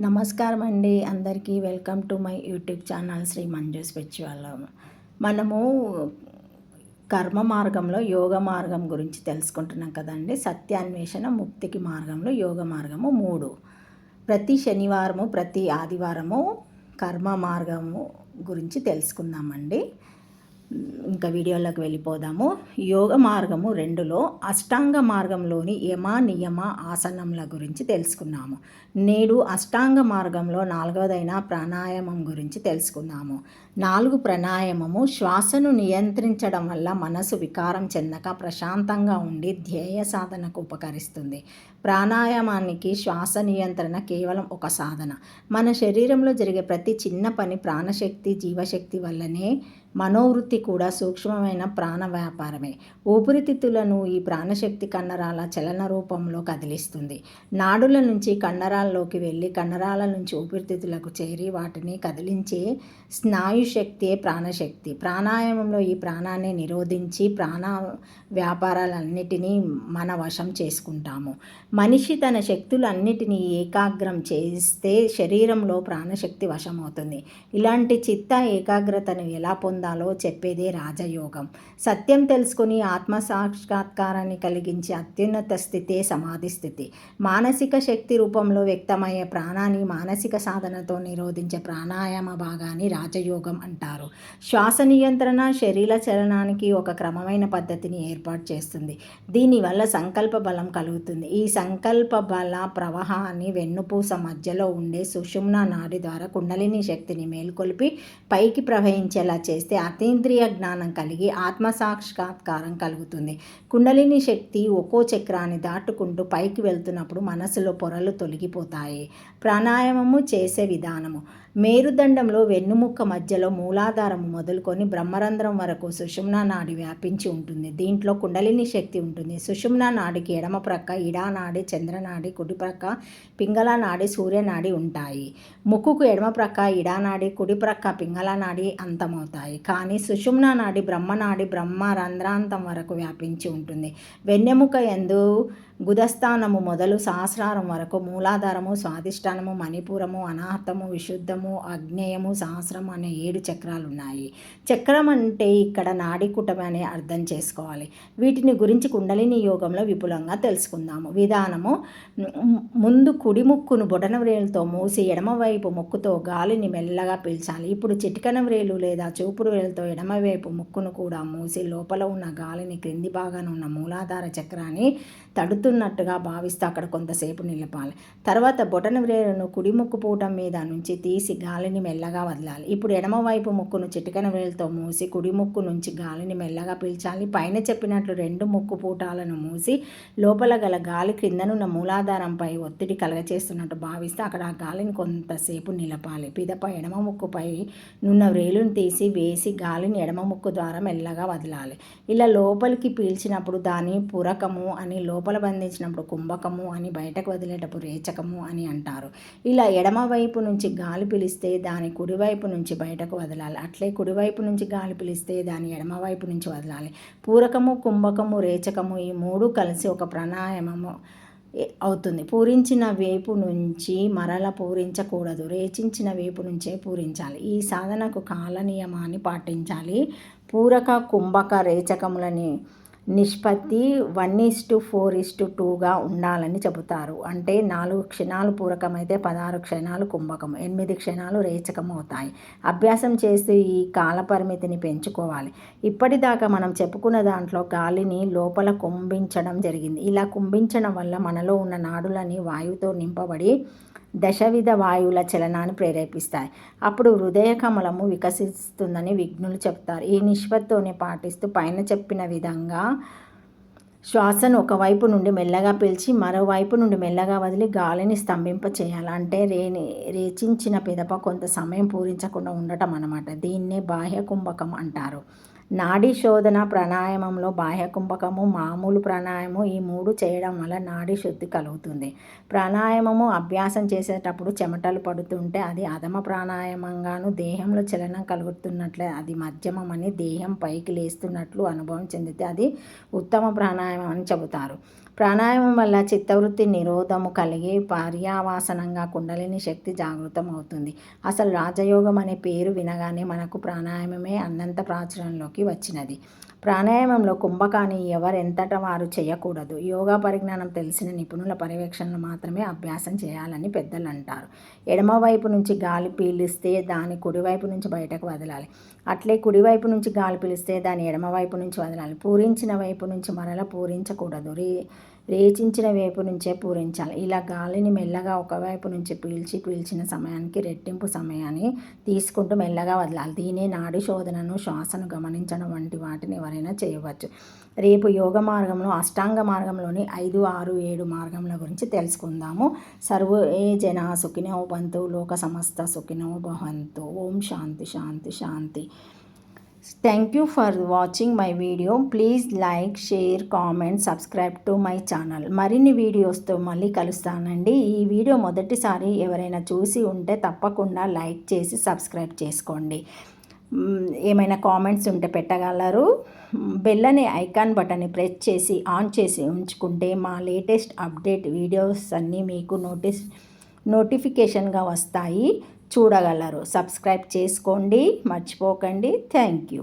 నమస్కారం అండి అందరికీ welcome to my YouTube channel Sri Manju spiritual మనము కర్మ మార్గంలో యోగ మార్గం గురించి తెలుసుకుంటున్నాం కదండి. సత్యాన్వేషణ ముక్తికి మార్గంలో యోగ మార్గము మూడు. ప్రతి శనివారము ప్రతి ఆదివారము కర్మ మార్గము గురించి తెలుసుకుందామండి. ఇంకా వీడియోలోకి వెళ్ళిపోదాము. యోగ మార్గము రెండులో అష్టాంగ మార్గంలోని యమ నియమ ఆసనంల గురించి తెలుసుకున్నాము. నేడు అష్టాంగ మార్గంలో నాలుగవదైన ప్రాణాయామం గురించి తెలుసుకుందాము నాలుగు ప్రాణాయామము శ్వాసను నియంత్రించడం వల్ల మనసు వికారం చెందక ప్రశాంతంగా ఉండి ధ్యేయ సాధనకు ఉపకరిస్తుంది. ప్రాణాయామానికి శ్వాస నియంత్రణ కేవలం ఒక సాధన. మన శరీరంలో జరిగే ప్రతి చిన్న పని ప్రాణశక్తి జీవశక్తి వల్లనే మనోవృత్తి కూడా సూక్ష్మమైన ప్రాణ వ్యాపారమే. ఊపిరితిత్తులను ఈ ప్రాణశక్తి కన్నరాల చలన రూపంలో కదిలిస్తుంది. నాడుల నుంచి కండరాల్లోకి వెళ్ళి కండరాల నుంచి ఊపిరితిత్తులకు చేరి వాటిని కదిలించే స్నాయుశక్తియే ప్రాణశక్తి. ప్రాణాయామంలో ఈ ప్రాణాన్ని నిరోధించి ప్రాణ వ్యాపారాలన్నిటినీ మన వశం చేసుకుంటాము. మనిషి తన శక్తులన్నిటినీ ఏకాగ్రం చేస్తే శరీరంలో ప్రాణశక్తి వశమవుతుంది. ఇలాంటి చిత్త ఏకాగ్రతను ఎలా పొందాలో చెప్పేదే రాజయోగం. సత్యం తెలుసుకుని ఆత్మసాక్షాత్కారాన్ని కలిగించే అత్యున్నత స్థితే సమాధి స్థితి. మానసిక శక్తి రూపంలో వ్యక్తమయ్యే ప్రాణాన్ని మానసిక సాధనతో నిరోధించే ప్రాణాయామ భాగాన్ని రాజయోగం అంటారు. శ్వాస నియంత్రణ శరీర చలనానికి ఒక క్రమమైన పద్ధతిని ఏర్పాటు చేస్తుంది. దీనివల్ల సంకల్ప బలం కలుగుతుంది. ఈ సంకల్ప బల ప్రవాహాన్ని వెన్నుపూస మధ్యలో ఉండే సుషుమ్న నాడి ద్వారా కుండలిని శక్తిని మేల్కొల్పి పైకి ప్రవహించేలా చేస్తే అతీంద్రియ జ్ఞానం కలిగి ఆత్మసాక్షాత్కారం కలుగుతుంది. కుండలిని శక్తి ఒక్కో చక్రాన్ని దాటుకుంటూ పైకి వెళ్తున్నప్పుడు మనసులో పొరలు తొలగిపోతాయి. ప్రాణాయామము చేసే విధానము. మేరుదండంలో వెన్నుముక్క మధ్యలో మూలాధారము మొదలుకొని బ్రహ్మరంధ్రం వరకు సుషుమ్నా నాడి వ్యాపించి ఉంటుంది. దీంట్లో కుండలిని శక్తి ఉంటుంది. సుషుమ్నా నాడికి ఎడమ ప్రక్క ఇడానాడి చంద్రనాడి కుడి ప్రక్క పింగళ నాడి సూర్యనాడి ఉంటాయి. ముక్కుకు ఎడమ ప్రక్క ఇడానాడి కుడి ప్రక్క పింగళ నాడి అంతమవుతాయి. కానీ సుషుమ్న నాడి బ్రహ్మనాడి బ్రహ్మ రంధ్రాంతం వరకు వ్యాపించి ఉంటుంది. వెన్నెముక ఎందు గుదస్థానము మొదలు సహస్రారం వరకు మూలాధారము స్వాధిష్టానము మణిపురము అనాహతము విశుద్ధము అగ్నేయము సహస్రం అనే ఏడు చక్రాలు ఉన్నాయి చక్రం అంటే ఇక్కడ నాడికుటం అనే అర్థం చేసుకోవాలి. వీటిని గురించి కుండలిని యోగంలో విపులంగా తెలుసుకుందాము. విధానము ముందు కుడి ముక్కును బొటన వ్రేలుతో మూసి ఎడమవైపు ముక్కుతో గాలిని మెల్లగా పీల్చాలి. ఇప్పుడు చిటికన వ్రేలు లేదా చూపుడు ఎడమవైపు ముక్కును కూడా మూసి లోపల ఉన్న గాలిని క్రింది భాగాన ఉన్న మూలాధార చక్రాన్ని తడుతున్నట్టుగా భావిస్తూ అక్కడ కొంతసేపు నిలపాలి. తర్వాత బొటన వ్రేలును కుడి ముక్కు పూటం మీద నుంచి తీసి గాలిని మెల్లగా వదలాలి. ఇప్పుడు ఎడమవైపు ముక్కును చిటికన వేలుతో మూసి కుడి ముక్కు నుంచి గాలిని మెల్లగా పీల్చాలి. పైన చెప్పినట్లు రెండు ముక్కు పూటాలను మూసి లోపల గల గాలి క్రిందనున్న మూలాధారంపై ఒత్తిడి కలగచేస్తున్నట్టు భావిస్తే అక్కడ ఆ గాలిని కొంతసేపు నిలపాలి. పిదప ఎడమ ముక్కుపై నున్న వ్రేలును తీసి వేసి గాలిని ఎడమ ముక్కు ద్వారా మెల్లగా వదలాలి. ఇలా లోపలికి పీల్చినప్పుడు దాని పురకము అని లోపల బంధించినప్పుడు కుంభకము అని బయటకు వదిలేటప్పుడు రేచకము అని అంటారు. ఇలా ఎడమ వైపు నుంచి గాలి పిలిస్తే దాని కుడివైపు నుంచి బయటకు వదలాలి. అట్లే కుడివైపు నుంచి గాలి పిలిస్తే దాని ఎడమవైపు నుంచి వదలాలి. పూరకము కుంభకము రేచకము ఈ మూడు కలిసి ఒక ప్రాణాయామము అవుతుంది. పూరించిన వేపు నుంచి మరల పూరించకూడదు. రేచించిన వేపు నుంచే పూరించాలి. ఈ సాధనకు కాల నియమాన్ని పాటించాలి. పూరక కుంభక రేచకములని నిష్పత్తి one is to four is to టూగా ఉండాలని చెబుతారు. అంటే నాలుగు క్షణాలు పూరకమైతే పదహారు క్షణాలు కుంభకం ఎనిమిది క్షణాలు రేచకం అవుతాయి. అభ్యాసం చేస్తూ ఈ కాలపరిమితిని పెంచుకోవాలి. ఇప్పటిదాకా మనం చెప్పుకున్న దాంట్లో గాలిని లోపల కుంభించడం జరిగింది. ఇలా కుంభించడం వల్ల మనలో ఉన్న నాడులని వాయువుతో నింపబడి దశవిధ వాయువుల చలనాన్ని ప్రేరేపిస్తాయి. అప్పుడు హృదయ కమలము వికసిస్తుందని విఘ్నులు చెప్తారు. ఈ నిష్పత్తిని పాటిస్తూ పైన చెప్పిన విధంగా శ్వాసను ఒకవైపు నుండి మెల్లగా పీల్చి మరోవైపు నుండి మెల్లగా వదిలి గాలిని స్తంభింప చేయాలి అంటే రేని రేచించిన పిదప కొంత సమయం పూరించకుండా ఉండటం అన్నమాట. దీన్నే బాహ్య కుంభకం అంటారు. నాడీ శోధన ప్రాణాయామంలో బాహ్య కుంభకము మామూలు ప్రాణాయామం ఈ మూడు చేయడం వల్ల నాడీ శుద్ధి కలుగుతుంది. ప్రాణాయామము అభ్యాసం చేసేటప్పుడు చెమటలు పడుతుంటే అది అధమ ప్రాణాయామంగాను దేహంలో చలనం కలుగుతున్నట్లే అది మధ్యమం అని దేహం పైకి లేస్తున్నట్లు అనుభవం చెందితే అది ఉత్తమ ప్రాణాయామం అని చెబుతారు. ప్రాణాయామం వల్ల చిత్తవృత్తి నిరోధము కలిగి పర్యావాసనంగా కుండలిని శక్తి జాగృతం అవుతుంది అసలు రాజయోగం అనే పేరు వినగానే మనకు ప్రాణాయామమే అన్నంత ప్రాచుర్యంలోకి వచ్చినది. ప్రాణాయామంలో కుంభకాన్ని ఎవరెంతట వారు చేయకూడదు. యోగా పరిజ్ఞానం తెలిసిన నిపుణుల పర్యవేక్షణను మాత్రమే అభ్యాసం చేయాలని పెద్దలు అంటారు ఎడమవైపు నుంచి గాలి పీలిస్తే దాని కుడివైపు నుంచి బయటకు వదలాలి. అట్లే కుడివైపు నుంచి గాలి పీలిస్తే దాని ఎడమవైపు నుంచి వదలాలి. పూరించిన వైపు నుంచి మరల పూరించకూడదు. రీ రేచించిన వైపు నుంచే పూరించాలి. ఇలా గాలిని మెల్లగా ఒకవైపు నుంచి పీల్చి పీల్చిన సమయానికి రెట్టింపు సమయాన్ని తీసుకుంటూ మెల్లగా వదలాలి. దీని నాడి శోధనను శ్వాసను గమనించడం వంటి వాటిని ఎవరైనా చేయవచ్చు. రేపు యోగ మార్గంలో అష్టాంగ మార్గంలోని ఐదు ఆరు ఏడు మార్గంల గురించి తెలుసుకుందాము. సర్వే జన సుఖినో బంతు లోక సమస్త సుఖినో భవంతు. ఓం శాంతి శాంతి శాంతి. Thank you for watching my video please like share comment subscribe to my channel మరిన్ని వీడియోస్తో మళ్ళీ కలుస్తానండి. ఈ వీడియో మొదటిసారి ఎవరైనా చూసి ఉంటే తప్పకుండా లైక్ చేసి సబ్స్క్రైబ్ చేసుకోండి. ఏమైనా కామెంట్స్ ఉంటే పెట్టగలరు? బెల్ అనే ఐకాన్ బటన్ని ప్రెస్ చేసి ఆన్ చేసి ఉంచుకుంటే మా లేటెస్ట్ అప్డేట్ వీడియోస్ అన్నీ మీకు నోటీస్ నోటిఫికేషన్గా వస్తాయి. చూడగలరు. సబ్స్క్రైబ్ చేసుకోండి. మర్చిపోకండి. Thank you